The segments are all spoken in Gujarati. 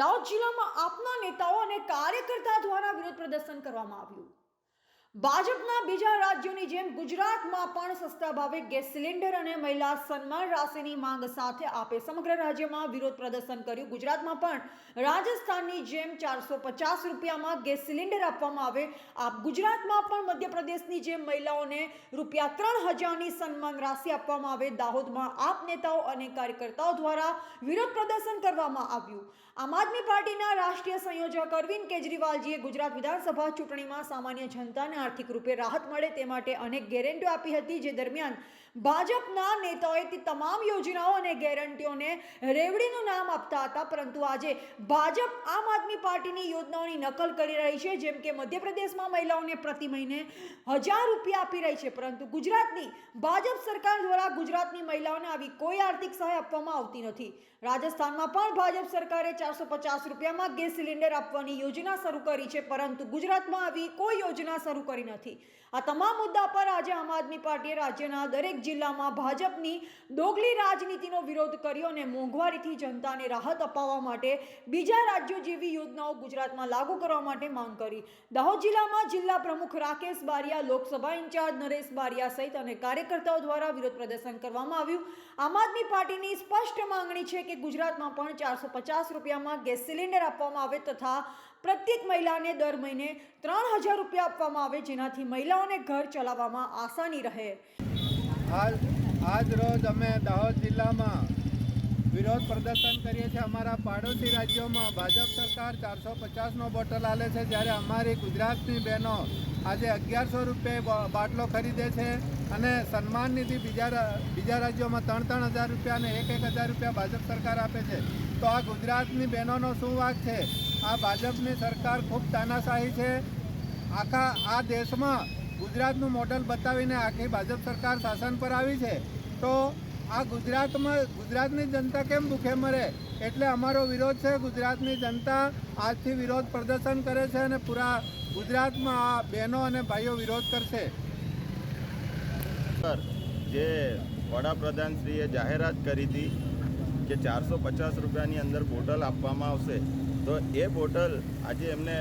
દાહોદ જિલ્લામાં આપના નેતાઓ અને કાર્યકર્તા દ્વારા વિરોધ પ્રદર્શન કરવામાં આવ્યું. ભાજપના બીજા રાજ્યોની જેમ ગુજરાતમાં પણ સસ્તા ભાવે ગેસ સિલિન્ડર અને મહિલા સન્માન રાશિની માંગ સાથે આપે સમગ્ર રાજ્યમાં વિરોધ પ્રદર્શન કર્યું. ગુજરાતમાં પણ રાજસ્થાનની જેમ ચારસો પચાસ રૂપિયામાં ગેસ સિલિન્ડર આપવામાં આવે. આપ ગુજરાતમાં પણ મધ્યપ્રદેશની જેમ મહિલાઓને રૂપિયા ત્રણ હજારની સન્માન રાશિ આપવામાં આવે. દાહોદમાં આપ નેતાઓ અને કાર્યકર્તાઓ દ્વારા વિરોધ પ્રદર્શન કરવામાં આવ્યું. આમ આદમી પાર્ટીના રાષ્ટ્રીય સંયોજક અરવિંદ કેજરીવાલજીએ ગુજરાત વિધાનસભા ચૂંટણીમાં સામાન્ય જનતાને આર્થિક રૂપે રાહત મળે તે માટે અનેક ગેરંટીઓ આપી હતી, જે દરમિયાન ભાજપના નેતાઓએ તે તમામ યોજનાઓ અને ગેરંટીઓને રેવડીનું નામ આપતા હતા. પરંતુ આજે ભાજપ આમ આદમી પાર્ટીની યોજનાઓની નકલ કરી રહી છે, જેમ કે મધ્યપ્રદેશમાં મહિલાઓને પ્રતિ મહિને હજાર રૂપિયા આપી રહી છે. પરંતુ ગુજરાતની, ભાજપ સરકાર દ્વારા ગુજરાતની મહિલાઓને આવી કોઈ આર્થિક સહાય આપવામાં આવતી નથી. રાજસ્થાનમાં પણ ભાજપ સરકારે ચારસો પચાસ રૂપિયામાં ગેસ સિલિન્ડર આપવાની યોજના શરૂ કરી છે, પરંતુ ગુજરાતમાં આવી કોઈ યોજના શરૂ કરી નથી. આ તમામ મુદ્દા પર આજે આમ આદમી પાર્ટીએ રાજ્યના દરેક જિલ્લામાં ભાજપની દોગલી રાજનીતિનો વિરોધ કર્યો અને મોંઘવારીથી જનતાને રાહત અપાવવા માટે બીજા રાજ્યો જેવી યોજનાઓ ગુજરાતમાં લાગુ કરવા માટે માંગ કરી. દાહોદ જિલ્લામાં જિલ્લા પ્રમુખ રાકેશ બારિયા, લોકસભા ઇન્ચાર્જ નરેશ બારિયા સહિત અને કાર્યકર્તાઓ દ્વારા વિરોધ પ્રદર્શન કરવામાં આવ્યું. આમ આદમી પાર્ટીની સ્પષ્ટ માંગણી છે કે ગુજરાતમાં પણ ચારસો પચાસ રૂપિયામાં ગેસ સિલિન્ડર આપવામાં આવે તથા પ્રત્યેક મહિલાને દર મહિને ત્રણ હજાર રૂપિયા આપવામાં આવે જેનાથી મહિલાઓને ઘર ચલાવવામાં આસાની રહે. આજ આજ રોજ અમે દાહોદ જિલ્લામાં વિરોધ પ્રદર્શન કરીએ છીએ. અમારા પાડોશી રાજ્યોમાં ભાજપ સરકાર ચારસો પચાસનો બોટલ આલે છે. જ્યારે અમારી ગુજરાતની બહેનો આજે અગિયારસો રૂપિયે બાટલો ખરીદે છે અને સન્માન નિધિ બીજા બીજા રાજ્યોમાં ત્રણ ત્રણ હજાર રૂપિયા અને એક એક હજાર રૂપિયા ભાજપ સરકાર આપે છે. તો આ ગુજરાતની બહેનોનો શું વાંક છે? આ ભાજપની સરકાર ખૂબ તાનાશાહી છે. આખા, આ દેશમાં ગુજરાતનું મોડલ બતાવીને આખી ભાજપ સરકાર શાસન પર આવી છે. તો આ ગુજરાતમાં, ગુજરાતની જનતા કેમ ભૂખે મરે? એટલે અમારો વિરોધ છે, ગુજરાતની જનતા આજથી વિરોધ પ્રદર્શન કરે છે અને પૂરા ગુજરાતમાં આ બહેનો અને ભાઈઓ વિરોધ કરશે. સર, જે વડાપ્રધાનશ્રીએ જાહેરાત કરી હતી કે ચારસો પચાસ રૂપિયાની અંદર બોટલ આપવામાં આવશે, તો એ બોટલ આજે એમને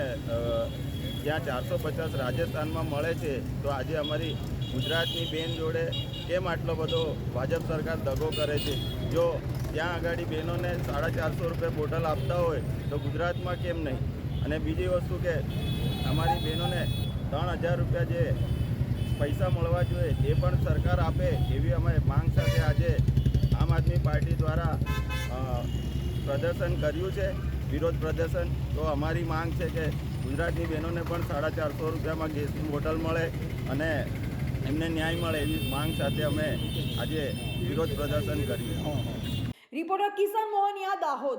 જ્યાં ચારસો પચાસ રાજસ્થાનમાં મળે છે, તો આજે અમારી ગુજરાતની બેન જોડે કેમ આટલો બધો ભાજપ સરકાર દગો કરે છે? જો ત્યાં આગળ બહેનોને સાડા ચારસો રૂપિયા બોટલ આપતા હોય, તો ગુજરાતમાં કેમ નહીં? અને બીજી વસ્તુ કે અમારી બહેનોને ત્રણ હજાર રૂપિયા જે પૈસા મળવા જોઈએ, એ પણ સરકાર આપે એવી અમે માંગ સાથે આજે આમ આદમી પાર્ટી દ્વારા પ્રદર્શન કર્યું છે, વિરોધ પ્રદર્શન. તો અમારી માંગ છે કે ગુજરાતની બહેનોને પણ સાડા ચારસો રૂપિયામાં ગેસની બોટલ મળે અને એમને ન્યાય મળે એવી માંગ સાથે અમે આજે વિરોધ પ્રદર્શન કર્યું. રિપોર્ટર કિશન મોહનિયા દાહોદ.